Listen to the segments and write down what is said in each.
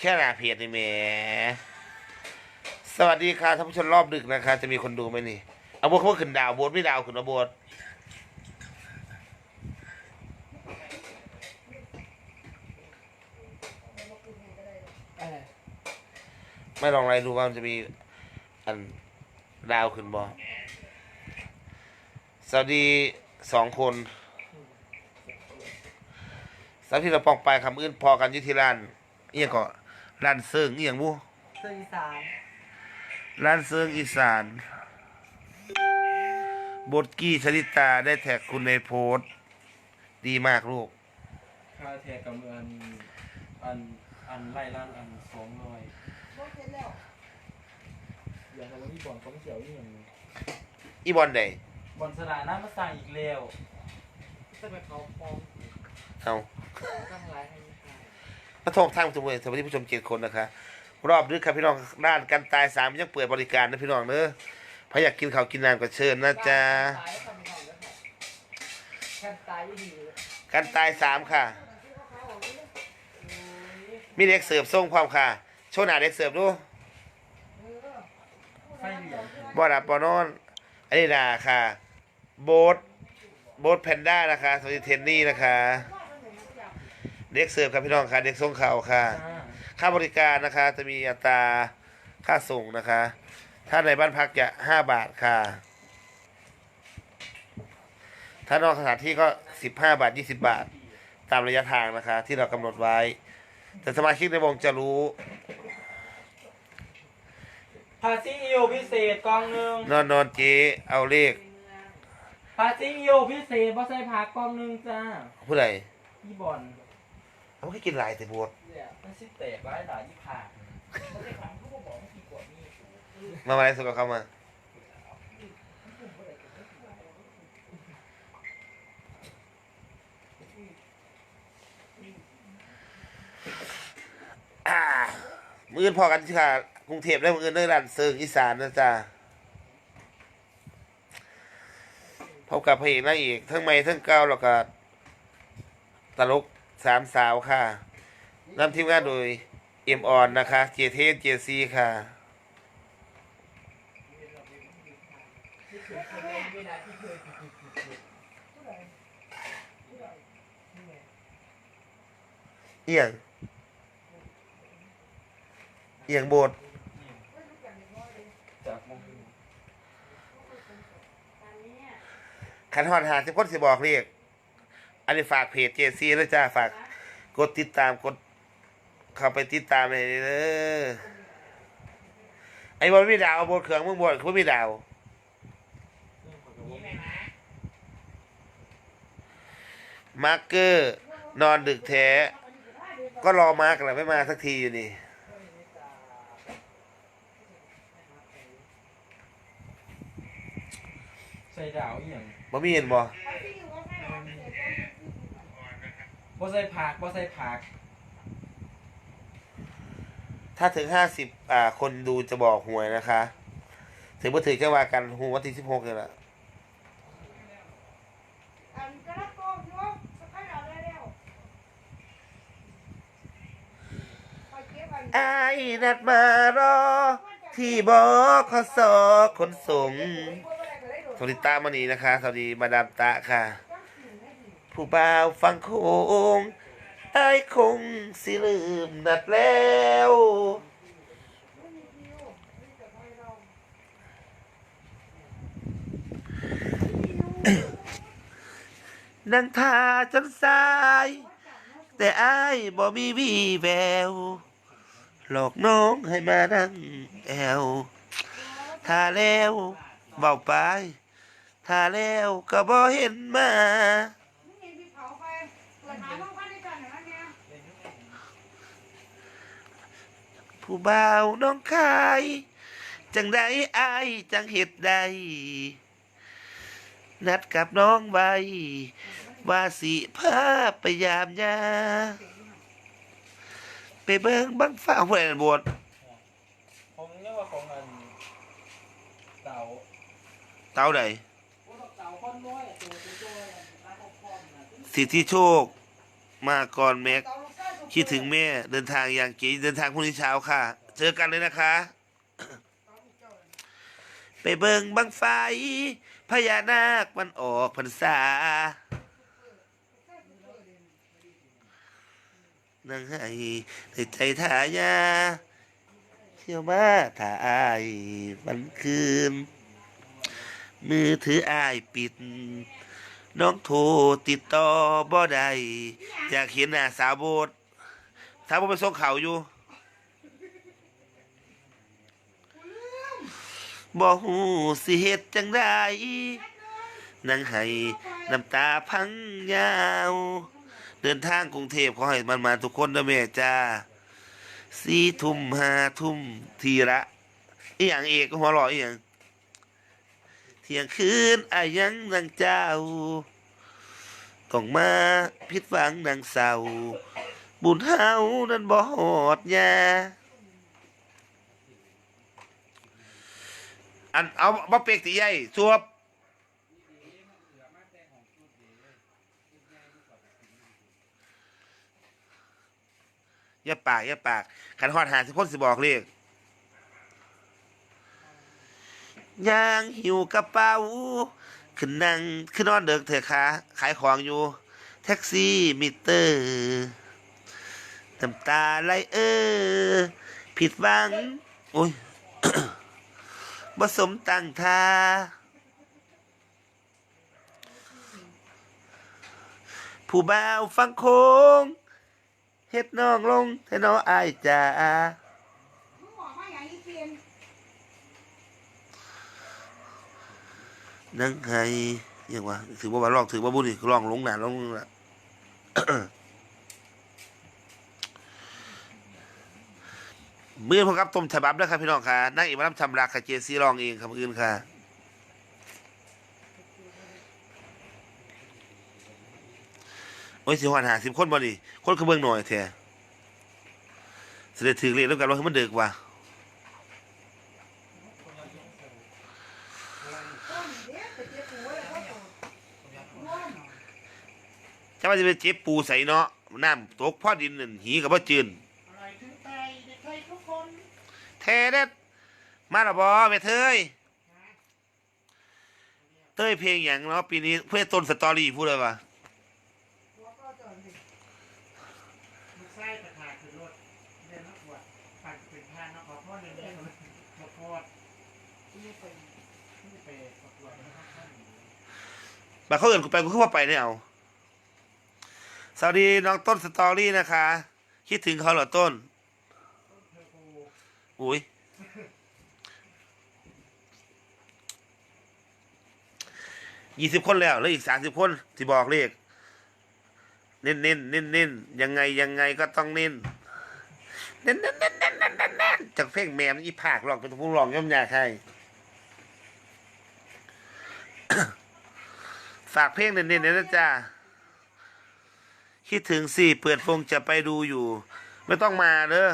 แค่หน้าเพจนี่แหมสวัสดีค่ะท่านผู้ชมรอบดึกนะคะ จะมีคนดูไหมนี่เอาโบทเขาบอกขึ้นดาวโบทไม่ดาวขึ้นเอาโบทไม่ลองอะไรดูว่ามันจะมีอันดาวขึ้นบอสวัสดีสองคนสาวที่เราปองไปคำอื่นพอกันอยุทิร้านเอียงก็ ร้านเซิงเอียงบูเสื้ออีสานร้านเซิงอีสานบทกี้ชลิตาได้แท็กคุณในโพสต์ดีมากลูกค่าแทกกับอันอันอันไล่ล่างอันสองร้อยอย่างเราที่บ่อนเขาไม่เกี่ยวนี่อย่างนี้อีบอลใดบ่อนสนามน้ำมาสั่งอีกแล้วจะไปเขาฟ้องเอาตั้งร้ายให้ไม่ได้พระทองทางสมุทรสวัสดีผู้ชมเจ็ดคนนะคะ รอบดึกครับพี่น้องด้านกันตายสามยังเปิดบริการนะพี่น้องเนอะพออยากกินข้าวกินน้ำก็เชิญนะจ๊ะตายทำไม่ได้แล้วค่ะแค่ตายไม่ดีเลยกันตายสามค่ะ มีเด็กเสิร์ฟส่งความค่ะ โชว์หน้าเด็กเสิร์ฟดูบ่ดับบ่นอนอันนี้นาค่ะ โบทโบทแพนด้านะคะสวัสดีเทนนี่นะคะ เด็กเสิร์ฟครับพี่น้องค่ะเด็กส่งข่าวค่ะจ้าค่าบริการนะคะ จะมีอัตราค่าส่งนะคะ ถ้าในบ้านพักจะห้าบาทค่ะ ถ้านอกสถานที่ก็สิบห้าบาทยี่สิบาท ตามระยะทางนะคะ ที่เรากำหนดไว้ แต่สมาชิกในวงจะรู้พาซิอิวพิเศษกล่องหนึ่งนอนนอนเจ๊เอาเลขพาซิอิวพิเศษบ่ใส่ผักกล่องหนึ่งจ้าผู้ใดพี่บ่อน เอาให้กินหลายแต่บวชเนี่ยมันสิแตกร้ายหลายยี่ผักมามาอะไรสุดกับเขามาอ่ามืออื่นพอกันที่ค่ะกรุงเทพได้มืออื่นได้ร้านเซิงอีสานนะจ๊ะพบกับพระเอกนางเอกทั้งใหม่ทั้งเก่าแล้วก็ตลก สามสาวค่ะนำทีมงานโดยเอ็มออนนะคะเจเทนเจซีค่ะ เอียง เอียงโบดขันหอนหาสิคนสิบอกเรียก อันนี้ฝากเพจเจซีแล้วจ้าฝากกดติดตามกดเข้าไปติดตามเลยเด้อไอ้บอลมีดาวบนเครื่องมึงบนเขามีดาวมาร์กเกอร์ นอนดึกแท้ ก็รอมาร์กแหละไม่มาสักทีอยู่นี่ใส่ดาวอีหยังบ่มีเห็นบ่ บ่ใส่ผักบ่ใส่ผักถ้าถึงห้าสิบอ่า คนดูจะบอกหวยนะคะ ถึงมาถึงจะว่ากันหวยวันที่สิบหกเลยละอันกระโปงยกสะพายเอาได้แล้วไปเก็บอันไอ้ายนัดมารอ ที่บอกขสอคนส่ง สวัสดีตามมานีนะคะ สวัสดีมาดามตะค่ะ ผู้บ่าวฟังโคงไอ้ายคงสิลืมนัดแล้วนั่งทาจนสาย แต่อ้ายบ่มีวีแวว หลอกน้องให้มานั่งแอวถ้าแล้วเบาไปถ้าแล้วก็บ่เห็นมา นี่พี่เผาไปเปิดหาห้องพักด้วยกันนะเนี่ย ผู้บ่าวน้องคาย จังได้อายจังเห็ดได้นัดกับน้องไว้ว่าสิพาไปยามยา ไปเบิ่งบังฟ้าแหวนบวชผมเรียกว่าของอันเต่าเต้าใดเต่าคนน้อยตัวตัวตัวร้านเขาฟ้องนะสิทธิโชค มาก่อนแม็ก เตาลูกไส้ตัว คิดถึงแม่เดินทางอย่างเก๋เดินทางพรุ่งนี้เช้าค่ะ เจอกันเลยนะคะ ไปเบิงบังไฟ พญานาคมันออกพรรษานั่งให้ในใจทายาเที่ยวมาถ่ายวันคืน มือถืออายปิด น้องโทรติดต่อบ่ได้อยากเห็นหน้าสาวโบด สาวโบดไปส่งเขาอยู่บ่ฮู้สิเฮ็ดจังไดนั่งให้น้ำตาพังยาว เดินทางกรุงเทพขอให้มันมาทุกคนนะแม่จ้าสี่ทุ่มห้าทุ่มทีละอีหยังเอกก็หัวเราะอีหยังเที่ยงคืนอายังดังเจ้าต้องมาผิดหวังดังเศร้า บุญเฮานั้นบ่หอดยาอันเอาบ่เปกติใหญ่สวบอย่าปากอย่าปากขันฮอดหาสิพ้นสิบอกเลขยกยางหิวกระเป๋าขึ้นนั่งขึ้นนอนเดิกเถอะค่ะขายของอยู่ แท็กซี่มิเตอร์ น้ำตาไหลเออ ผิดหวังโอ้ยผสมตั้งท่าผู้บ่าวฟังโคงเฮ็ดน้องลงให้น้องอายจ้ามึงบอกว่าอย่างนี้เพียนนั่งให้ยังวะถือว่าว่าลองถือว่าบุญนี่ลองลงหนาลงละ มื่อพบกับต้มฉบับนะครับพี่น้องค่ะนั่งอีกมารับชำรักค่ะเจซีลองเองครับอื่นค่ะโอ้ยสิหันหาสิบคนบ่ดิคนเขาเบิ่งหน่อยแท้เสด็จถือเรียกแล้วกันว่ามันเดือกว่ะต้นเด็กไปจ็บหัวเลยเขาโตร่วมาจะไปเจ็บปูใส่เนาะน้ำตกพ่อดินนั่นหีกับพ่อจืน อะไรถึงใจเด็กไทยทุกคน เทเด็ดมาและบอแม่เทยเต้ยเพลงอย่างเนาะปีนี้เพื่อต้นสตอรี่พูดเลยว่ะไส้ตะขาคือรถเดินนักบวชปั่นเป็นทานนะขอพ่อเดินเดินมาพอดนี่เป็นที่ไปประกวดนะครับท่านบาเขาเอื่นกูไปกูขึ้นมาไปเนี่ยเอาสวัสดีน้องต้นสตอรี่นะคะ คิดถึงเขาเหรอต้น อุ้ยยี่สิบคนแล้วแล้วอีกสามสิบคนที่บอกเลขเน้นเน้นเน้นเน้นยังไงยังไงก็ต้องเน้นเน้นเน้นเน้นเน้นเน้นเน้นเน้นจากเพลงแมมอีผากหลอกเป็นผู้ร้องย่อมยาให้ฝากเพลงเน้นเน้นนะจ๊ะคิดถึงสิเปิดฟงจะไปดูอยู่ ไม่ต้องมาเด้อ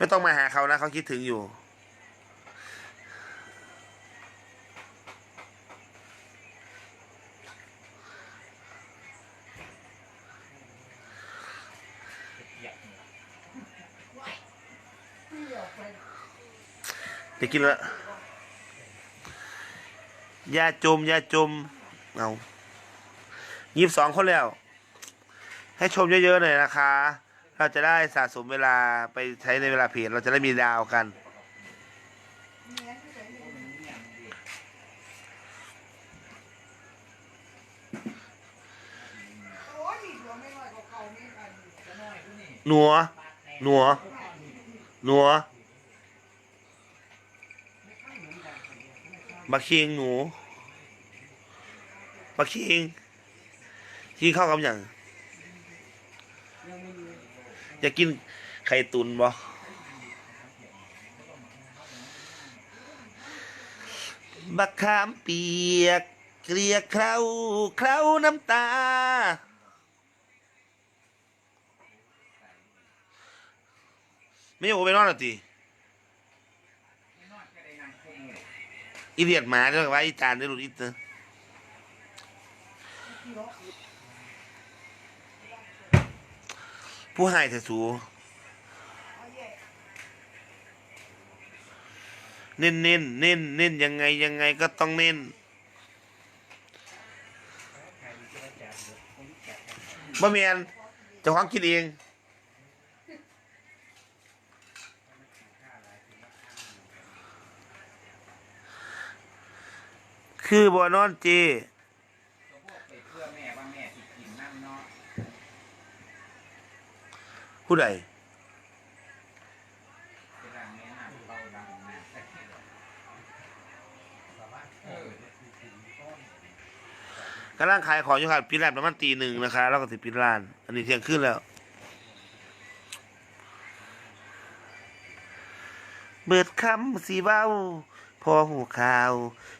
ไม่ต้องมาหาเขานะ เขาคิดถึงอยู่ที่ออกไปเดี๋ยวกินละยาจมยาจม เอายี่สิบสองคนแล้ว ให้ชมเยอะๆหน่อยนะคะ เราจะได้สะสมเวลาไปใช้ในเวลาเพจเราจะได้มีดาวกัน หนัว หนัว หนัวหนัวบักคิงหนูบักคิงคิงเข้ากับอย่าง อยากกินไข่ตุนบ่บักขามเปียก เกลียเคล้าเคล้าน้ำตา ไม่ยากไปนอนหรอตีอีเลียดหมาเรียกว่าอีตาลได้หลุดอีเตอร์ ผู้ให้แต่สูเอาแย่เน้นเน้นเน้นเน้นยังไงยังไงก็ต้องเน้นใครมีเจ้าจ่เดี๋ยวผมจัดให้บ่แม่นจ้าของคิดเองคือบ่นอนเจ เออกำลังขายของอยู่ครับปิดร้านประมาณตีหนึ่งนะคะแล้วก็สิปิดร้าน อันนี้เที่ยงคืนแล้ว เบิดคำสีเบ้า พอหูข่าว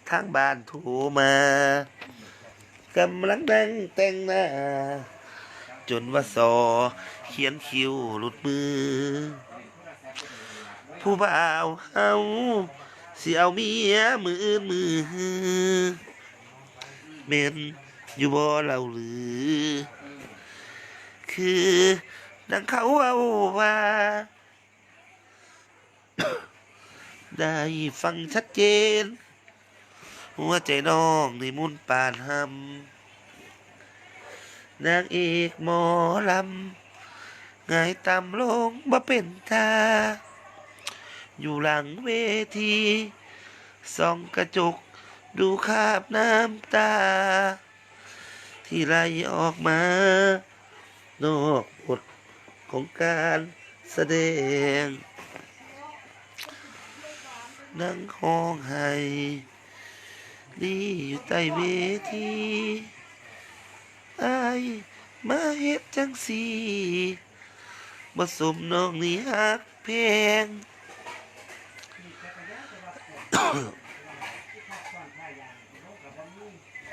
ทางบ้านโทรมากำลังนั่งแต่งหน้า จนว่าสอ เขียนคิวหลุดมือ ผู้บ่าวเฮาสิเอาเมียมืออื่นมือเมนอยู่บ่เราหรือ คือดังเขาเอาว่าได้ฟังชัดเจน หัวใจน้องในมุนปานหำนางเอกหมอลำ ไงายตามลงบ่เป็นตาอยู่หลังเวทีส่องกระจกดูคาบน้ำตา ที่ไหลออกมา นอกบทของการแสดง นั่งห้องไห้นี่อยู่ใต้เวทีไอมาเฮ็ดจังสี บ่สมน้องนี่ฮักเพง